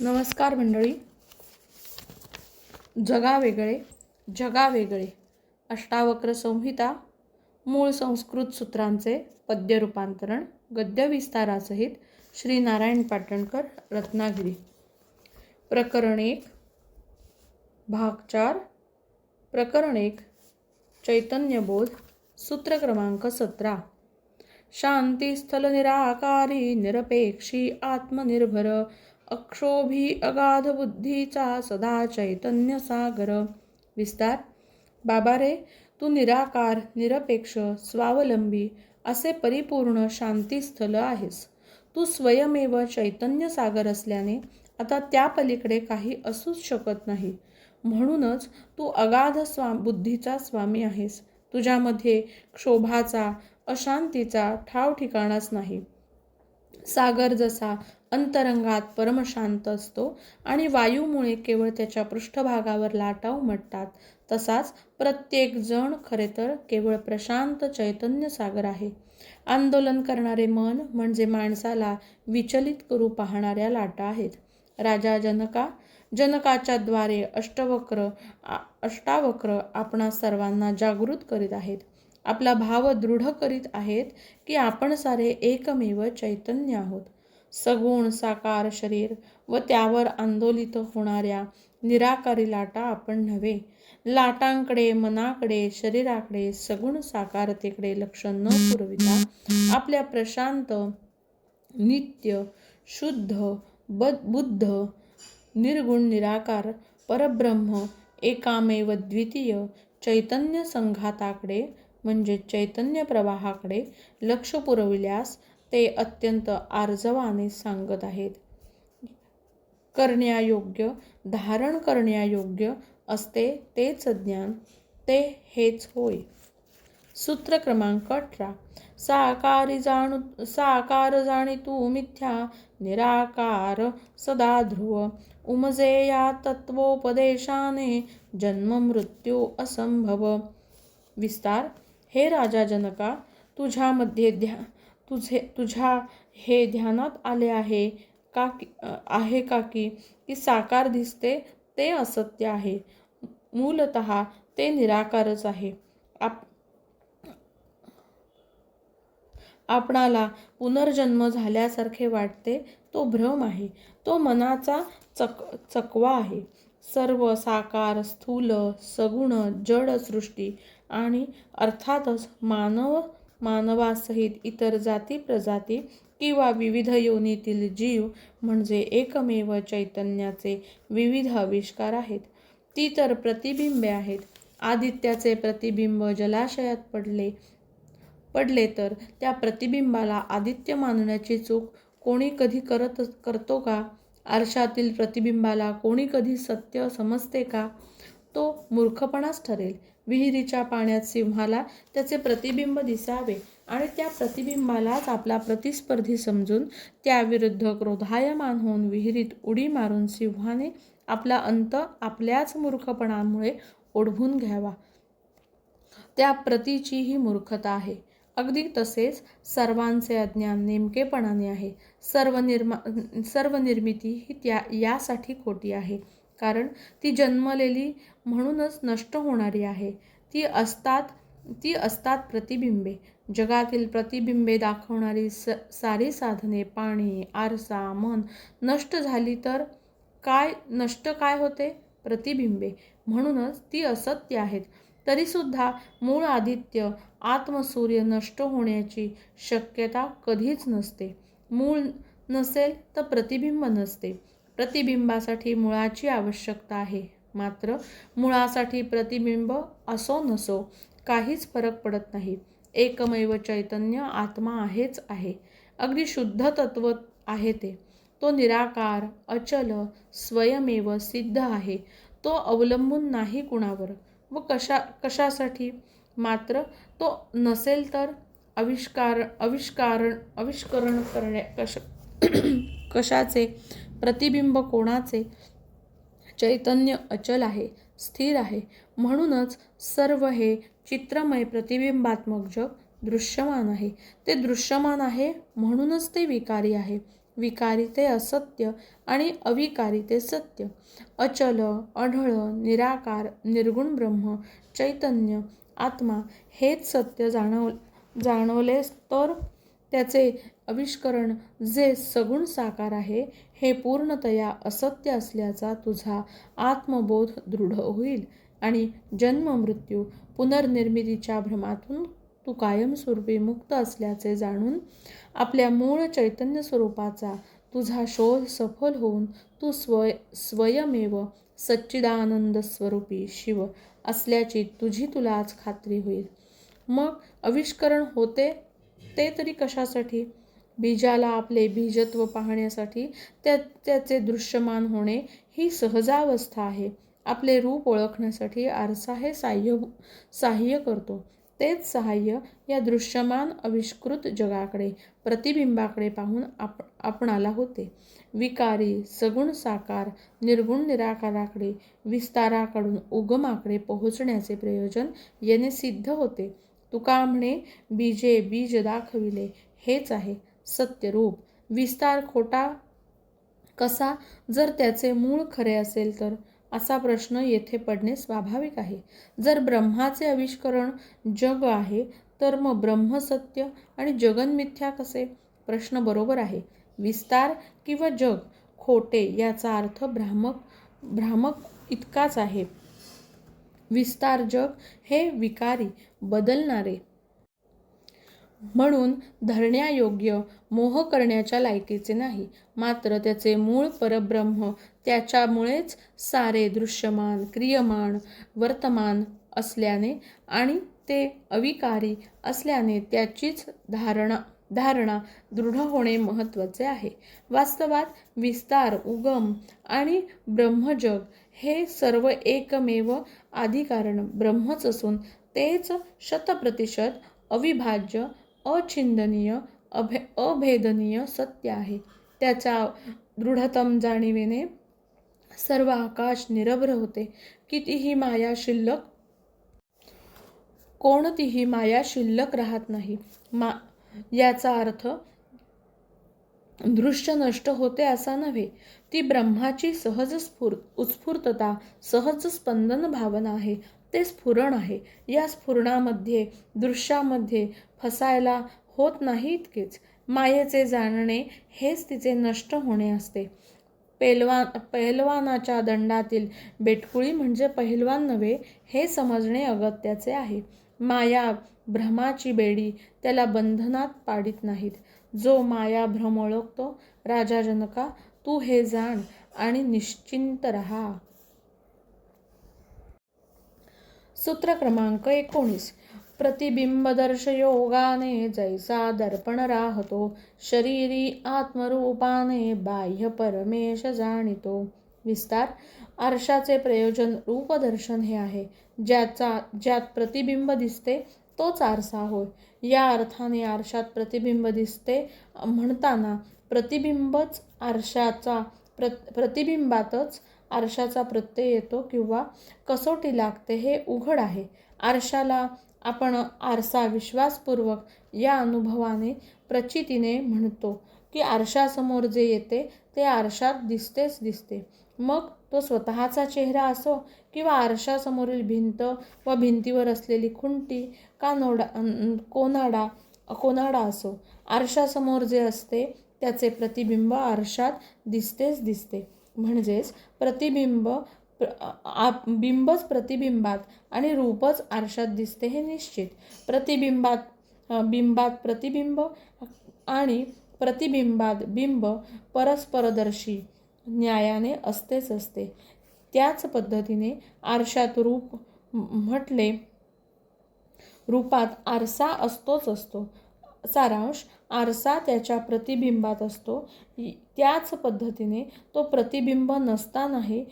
नमस्कार मंडळी. जगा वेगळे जगा वेगळे अष्टावक्र संहिता मूळ संस्कृत सूत्रांचे पद्य रूपांतरण गद्य विस्तारासहित श्री नारायण पाटणकर रत्नागिरी. प्रकरण एक भाग चार. प्रकरण एक चैतन्यबोध सूत्र क्रमांक सतरा. शांतीस्थल निराकारी निरपेक्षी आत्मनिर्भर अक्षोभी अगाध बुद्धीचा सदा चैतन्य सागर. विस्तार. बाबा रे तू निराकार निरपेक्ष स्वावलंबी असे परिपूर्ण शांतीस्थल आहेस. तू स्वयमेव चैतन्य सागर असल्याने आता त्या पलीकडे काही असूच शकत नाही. म्हणूनच तू अगाध स्वा बुद्धीचा स्वामी आहेस. तुझ्यामध्ये क्षोभाचा अशांतीचा ठाव ठिकाणाच नाही. सागर जसा अंतरंगात परमशांत असतो आणि वायूमुळे केवळ त्याच्या पृष्ठभागावर लाटा उमटतात तसाच प्रत्येक जण खरे तर केवळ प्रशांत चैतन्य सागर आहे. आंदोलन करणारे मन म्हणजे माणसाला विचलित करू पाहणाऱ्या लाटा आहेत. राजा जनका जनकाच्या द्वारे अष्टवक्र अष्टावक्र आपणा सर्वांना जागृत करीत आहेत. आपला भाव दृढ करीत आहेत की आपण सारे एकमेव चैतन्य आहोत. सगुण साकार शरीर व त्यावर आंदोलित होणाऱ्या निराकारी लाटा आपण नव्हे. लाटांकडे मनाकडे शरीराकडे सगुण साकारतेकडे लक्ष न पुरविता आपल्या प्रशांत नित्य शुद्ध ब बुद्ध निर्गुण निराकार परब्रह्म एकामेव द्वितीय चैतन्य संघाताकडे म्हणजे चैतन्य प्रवाहाकडे लक्ष पुरविल्यास ते अत्यंत आर्जवाने सांगत आहेत. करण्यायोग्य धारण करण्यायोग्य असते तेच ज्ञान ते हेच होय. सूत्र क्रमांक अठरा. साकारी जाणू साकार जाणी तू मिथ्या निराकार सदा ध्रुव. उमजे या तत्वोपदेशाने जन्म मृत्यू असंभव. विस्तार. हे राजा जनका तुझ्यामध्ये ध्या तुझे तुझ्या हे ध्यानात आले आहे का की आहे का की की साकार दिसते ते असत्य आहे. मूलत ते निराकारच आहे. आप आपणाला पुनर्जन्म झाल्यासारखे वाटते तो भ्रम आहे. तो मनाचा चक चकवा आहे. सर्व साकार स्थूल सगुण जड सृष्टी आणि अर्थातच मानव मानवासहित इतर जाती प्रजाती किंवा विविध योनीतील जीव म्हणजे एकमेव चैतन्याचे विविध आविष्कार आहेत. ती तर प्रतिबिंबे आहेत. आदित्याचे प्रतिबिंब जलाशयात पडले पडले तर त्या प्रतिबिंबाला आदित्य मानण्याची चूक कोणी कधी करत करतो का? आरशातील प्रतिबिंबाला कोणी कधी सत्य समजते का? तो मूर्खपणाच ठरेल. विहिरीच्या पाण्यात सिंहाला त्याचे प्रतिबिंब दिसावे आणि त्या प्रतिबिंबालाच आपला प्रतिस्पर्धी समजून त्याविरुद्ध क्रोधायमान होऊन विहिरीत उडी मारून सिंहाने आपला अंत आपल्याच मूर्खपणामुळे ओढवून घ्यावा. त्या प्रतीची ही मूर्खता आहे. अगदी तसेच सर्वांचे अज्ञान नेमकेपणाने आहे. सर्व निर्मा सर्व निर्मिती ही त्या यासाठी खोटी आहे. कारण ती जन्मलेली म्हणूनच नष्ट होणारी आहे. ती असतात ती असतात प्रतिबिंबे. जगातील प्रतिबिंबे दाखवणारी स सारी साधने पाणी आरसा मन नष्ट झाली तर काय नष्ट काय होते? प्रतिबिंबे. म्हणूनच ती असत्य आहेत. तरीसुद्धा मूळ आदित्य आत्मसूर्य नष्ट होण्याची शक्यता कधीच नसते. मूळ नसेल तर प्रतिबिंब नसते. प्रतिबिंबासाठी मुळाची आवश्यकता आहे. मात्र मुळासाठी प्रतिबिंब असो नसो काहीच फरक पडत नाही. एकमेव चैतन्य आत्मा आहेच आहे. अगदी शुद्ध तत्व आहे ते. तो निराकार अचल स्वयमेव सिद्ध आहे. तो अवलंबून नाही कुणावर. व कशा कशासाठी? मात्र तो नसेल तर आविष्कार आविष्कारण आविष्करण करण्या कश कशाचे? प्रतिबिंब कोणाचे? चैतन्य अचल आहे स्थिर आहे. म्हणूनच सर्व हे चित्रमय प्रतिबिंबात्मक जग दृश्यमान आहे. ते दृश्यमान आहे म्हणूनच ते विकारी आहे. विकारी ते असत्य आणि अविकारी ते सत्य. अचल अढळ निराकार निर्गुण ब्रह्म चैतन्य आत्मा हेच सत्य जाणव जाणवलेस तर त्याचे आविष्करण जे सगुण साकार आहे हे पूर्णतया असत्य असल्याचा तुझा आत्मबोध दृढ होईल आणि जन्म मृत्यू पुनर्निर्मितीच्या भ्रमातून तू कायमस्वरूपी मुक्त असल्याचे जाणून आपल्या मूळ चैतन्य स्वरूपाचा तुझा शोध सफल होऊन तू स्वय स्वयमेव सच्चिदानंद स्वरूपी शिव असल्याची तुझी तुलाच खात्री होईल. मग आविष्करण होते ते तरी कशासाठी? बीजाला आपले बीजत्व पाहण्यासाठी त्या त्याचे दृश्यमान होणे ही सहजावस्था आहे. आपले रूप ओळखण्यासाठी आरसा हे साह्य साह्य करतो. तेच सहाय्य या दृश्यमान आविष्कृत जगाकडे प्रतिबिंबाकडे पाहून आप आपणाला होते. विकारी सगुण साकार निर्गुण निराकाराकडे विस्ताराकडून उगमाकडे पोहोचण्याचे प्रयोजन याने सिद्ध होते. तुका म्हणे बीजे बीज दाखविले हेच आहे. सत्यरूप. विस्तार खोटा कसा? जर त्याचे मूळ खरे असेल तर? असा प्रश्न येथे पडणे स्वाभाविक आहे. जर ब्रह्माचे आविष्करण जग आहे तर मग ब्रह्म सत्य आणि जगन मिथ्या कसे? प्रश्न बरोबर आहे. विस्तार किंवा जग खोटे याचा अर्थ भ्रामक भ्रामक इतकाच आहे. विस्तार जग हे विकारी बदलणारे म्हणून धरण्यायोग्य मोह करण्याच्या लायकीचे नाही. मात्र त्याचे मूळ परब्रह्म त्याच्यामुळेच सारे दृश्यमान क्रियमान वर्तमान असल्याने आणि ते अविकारी असल्याने त्याचीच धारणा धारणा दृढ होणे महत्त्वाचे आहे. वास्तवात विस्तार उगम आणि ब्रह्मजग हे सर्व एकमेव आधिकारण ब्रह्मच असून तेच शतप्रतिशत अविभाज्य अचिंदनीय अभे अभेदनीय सत्य आहे. त्याच्या दृढतम जाणीवेने सर्व आकाश निरभ्र होते. कितीही माया शिल्लक कोणतीही माया शिल्लक राहत नाही. मा याचा अर्थ दृश्य नष्ट होते असा नव्हे. ती ब्रह्माची सहज स्फूर्त उत्स्फूर्तता सहज स्पंदन भावना आहे. ते स्फुरण आहे. या स्फुरणामध्ये दृश्यामध्ये फसायला होत नाही इतकेच. मायेचे जाणणे हेच तिचे नष्ट होणे असते. पेलवान पहिलवानाच्या दंडातील बेटकुळी म्हणजे पहिलवान नव्हे हे समजणे अगत्याचे आहे. माया भ्रमाची बेडी त्याला बंधनात पाडित नाहीत. जो माया भ्रम ओळखतो राजा जनका तू हे जाण आणि निश्चिंत रहा. सूत्र क्रमांक एकोणीस. प्रतिबिंबदर्श योगाने जैसा दर्पण राहतो शरीरी आत्मरूपाने बाह्य परमेश जाणितो. विस्तार आरशाचे प्रयोजन रूपदर्शन हे आहे. ज्याचा ज्यात प्रतिबिंब दिसते तोच आरसा होय. या अर्थाने आरशात प्रतिबिंब दिसते म्हणताना प्रतिबिंबच आरशाचा प्र प्रतिबिंबातच आरशाचा प्रत्यय येतो किंवा कसोटी लागते हे उघड आहे. आरशाला आपण आरसा विश्वासपूर्वक या अनुभवाने प्रचितीने म्हणतो की आरशासमोर जे येते ते आरशात दिसतेच दिसते. मग तो स्वतःचा चेहरा असो किंवा आरशासमोरील भिंत व भिंतीवर असलेली खुंटी का नोडा कोनाडा कोनाडा असो आरशासमोर जे असते त्याचे प्रतिबिंब आरशात दिसतेच दिसते. म्हणजेच प्रतिबिंब बिंबच प्रतिबिंबात आणि रूपच आरशात दिसते हे निश्चित. प्रतिबिंबात बिंबात प्रतिबिंब आणि प्रतिबिंबात बिंब परस्परदर्शी न्यायाने असतेच असते. त्याच पद्धतीने आरशात रूप म्हटले रूपात आरसा असतोच असतो. सारांश आरसा त्याच्या प्रतिबिंबात असतो. त्याच पद्धतीने तो प्रतिबिंब नसतानाही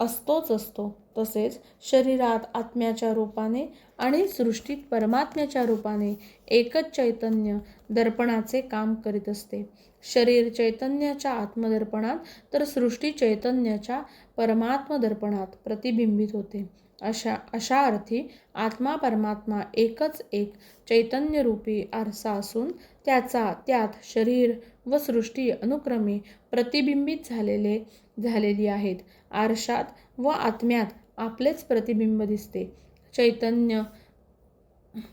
असतोच असतो. तसेच शरीरात आत्म्याच्या रूपाने आणि सृष्टीत परमात्म्याच्या रूपाने एकच चैतन्य दर्पणाचे काम करीत असते. शरीर चैतन्याच्या आत्मदर्पणात तर सृष्टी चैतन्याच्या परमात्म दर्पणात प्रतिबिंबित होते. अशा अशा अर्थी आत्मा परमात्मा एकच एक चैतन्यरूपी आरसा असून त्याचा त्यात शरीर व सृष्टी अनुक्रमे प्रतिबिंबित झालेले झालेली आहेत. आरशात व आत्म्यात आपलेच प्रतिबिंब दिसते. चैतन्य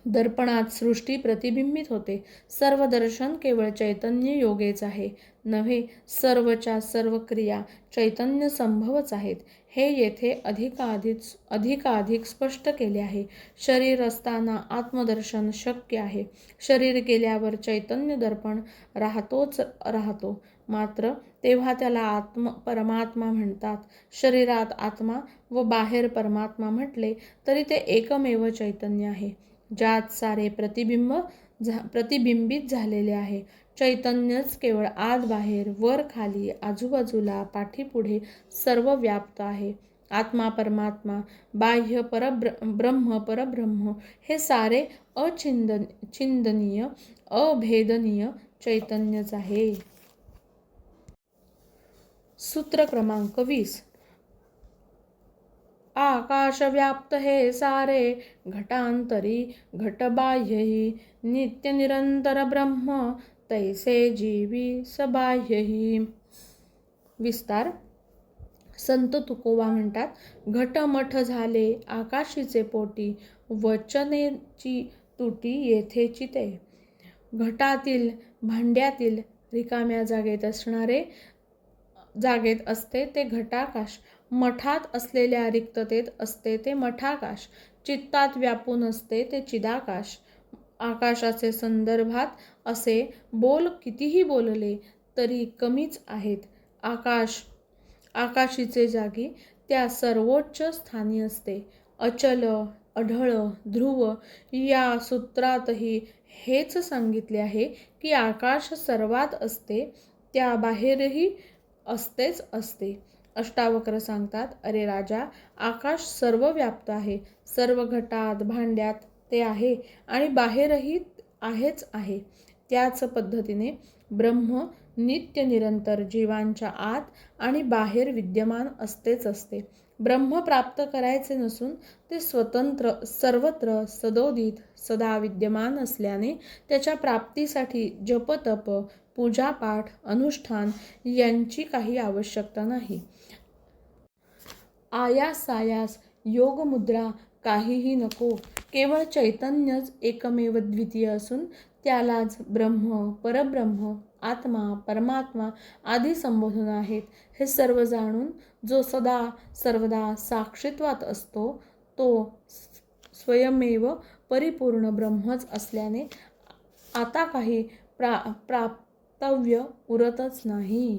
दर्पणात सृष्टी प्रतिबिंबित होते. सर्व दर्शन केवळ चैतन्य योगेच आहे. नव्हे सर्वच्या सर्व क्रिया चैतन्य संभवच आहेत. हे येथे अधिकाधिक अधिकाधिक स्पष्ट केले आहे. शरीर असताना आत्मदर्शन शक्य आहे. शरीर गेल्यावर चैतन्य दर्पण राहतोच राहतो. मात्र तेव्हा त्याला आत्म परमात्मा म्हणतात. शरीरात आत्मा व बाहेर परमात्मा म्हटले तरी ते एकमेव चैतन्य आहे. ज्यात सारे प्रतिबिंब झा प्रतिबिंबित झालेले आहे. चैतन्यच केवळ आत बाहेर वर खाली आजूबाजूला पाठीपुढे सर्व व्याप्त आहे. आत्मा परमात्मा बाह्य परब्र ब्रह्म परब्रह्म हे सारे अचिंदन चिंदनीय अभेदनीय चैतन्यच आहे. सूत्र क्रमांक वीस. आकाशव्याप्त हे सारे घटांतरी घटबाह्यही नित्य निरंतर ब्रह्म तैसे जीवी सबाह्यही विस्तार. संत तुकोबा म्हणतात घटमठ झाले आकाशीचे पोटी वचनेची तुटी येथे चिते घटातील भांड्यातील रिकाम्या जागेत असणारे जागेत असते ते घटाकाश मठात असलेल्या रिक्ततेत असते ते मठाकाश चित्तात व्यापून असते ते चिदाकाश. आकाशाचे संदर्भात असे बोल कितीही बोलले तरी कमीच आहेत. आकाश आकाशीचे जागी त्या सर्वोच्च स्थानी असते. अचल अढळ ध्रुव या सूत्रातही हेच सांगितले आहे की आकाश सर्वात असते त्या बाहेरही असतेच असते. अष्टावक्र सांगतात अरे राजा आकाश सर्व व्याप्त आहे. सर्व घटात भांड्यात ते आहे आणि बाहेरही आहेच आहे. त्याच पद्धतीने ब्रह्म नित्य निरंतर जीवांच्या आत आणि बाहेर विद्यमान असतेच असते. ब्रह्म प्राप्त करायचे नसून ते स्वतंत्र सर्वत्र सदोदित सदा विद्यमान असल्याने त्याच्या प्राप्तीसाठी जपतप पूजापाठ अनुष्ठान यांची काही आवश्यकता नाही. आयास सायास योगमुद्रा काहीही नको. केवळ चैतन्यच एकमेव द्वितीय असून त्यालाच ब्रह्म परब्रह्म आत्मा परमात्मा आदी संबोधन आहेत. हे सर्व जाणून जो सदा सर्वदा साक्षित्वात असतो तो स्वयमेव परिपूर्ण ब्रह्मच असल्याने आता काही प्रा कर्तव्य उरतच नाही.